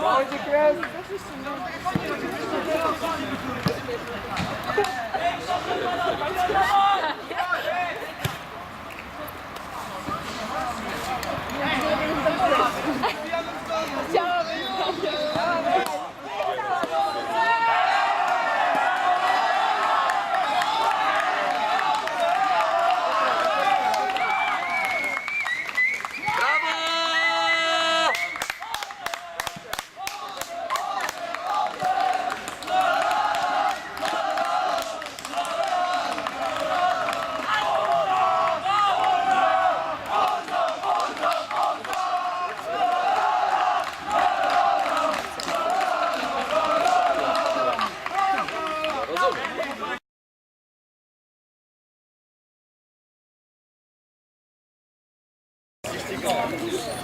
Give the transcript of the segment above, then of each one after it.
Chodź, kres!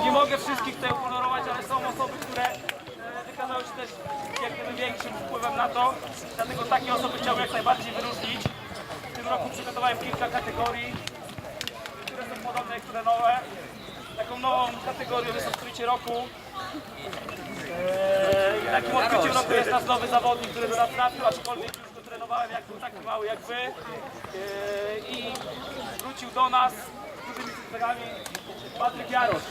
Nie mogę wszystkich tutaj ukolorować, ale są osoby, które e, wykazały się też jak większym wpływem na to. Dlatego takie osoby chciałbym jak najbardziej wyróżnić. W tym roku przygotowałem kilka kategorii, które są podobne, które nowe. Taką nową kategorią jest odkrycie roku. Eee, i takim odkryciem roku jest nasz nowy zawodnik, który do nas trafił, aczkolwiek już go trenowałem jak był taki mały jak wy. Eee, I wrócił do nas dużymi sukcesami Patryk Jarosz.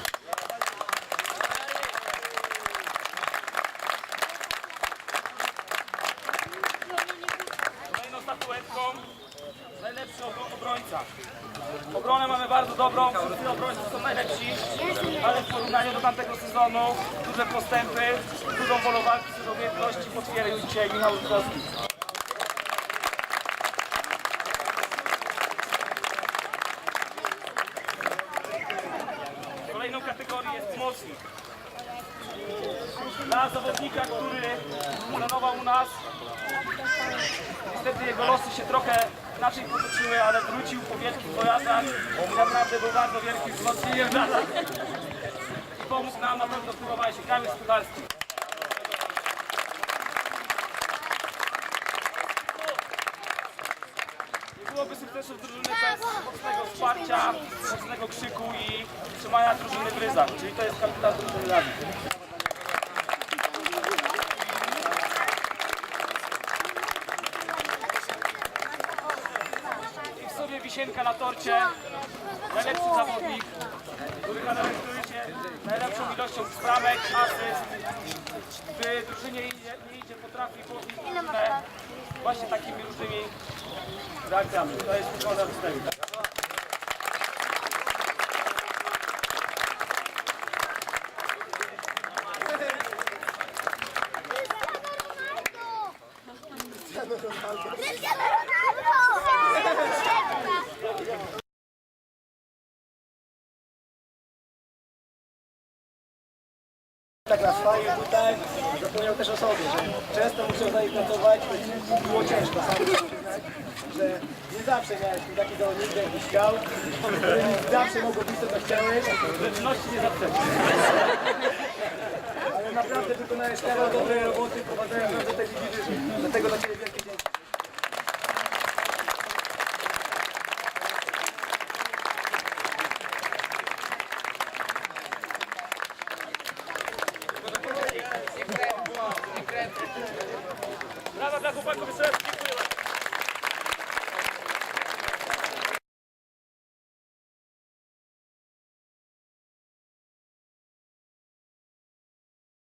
Kolejną statuetką najlepszy obro- obrońca. Obronę mamy bardzo dobrą, wszyscy obrońcy są najlepsi, ale w porównaniu do tamtego sezonu duże postępy, dużą wolą walki, dużą umiejętności potwierdził dzisiaj Michał Rutkowski. Kolejną kategorią jest pomocnik. Dla zawodnika, który trenował u nas, niestety jego losy się trochę inaczej potoczyły, ale wrócił po wielkich wojażach i naprawdę był bardzo wielkim wzmocnieniem dla nas. I pomógł nam na pewno w próbowaniu się Skudarski. Nie sukcesu drużyny bez mocnego wsparcia, mocnego krzyku i trzymania drużyny w ryzach, czyli to jest kapitan drużyny Radzi. I w sobie wisienka na torcie, najlepszy zawodnik, który charakteryzuje najlepszą ilością bramek, asyst. W drużynie nie, nie idzie, potrafi właśnie takimi różnymi reakcjami. To jest wygląda występu. Cristiano Ronaldo! tak na swoje tutaj zapomniał też o sobie, że często musiał za nich pracować, to było ciężko, sam że nie zawsze miałeś taki zawodnik, jakbyś chciał, zawsze mogło być to, co chciałeś, Rzeczywistości nie zaprzeczę. ale naprawdę wykonałeś kawał dobrej roboty, prowadzając nas do tej ligi Dlatego dla Ciebie wielkie dzięki. Brawa dla chłopaków, jeszcze.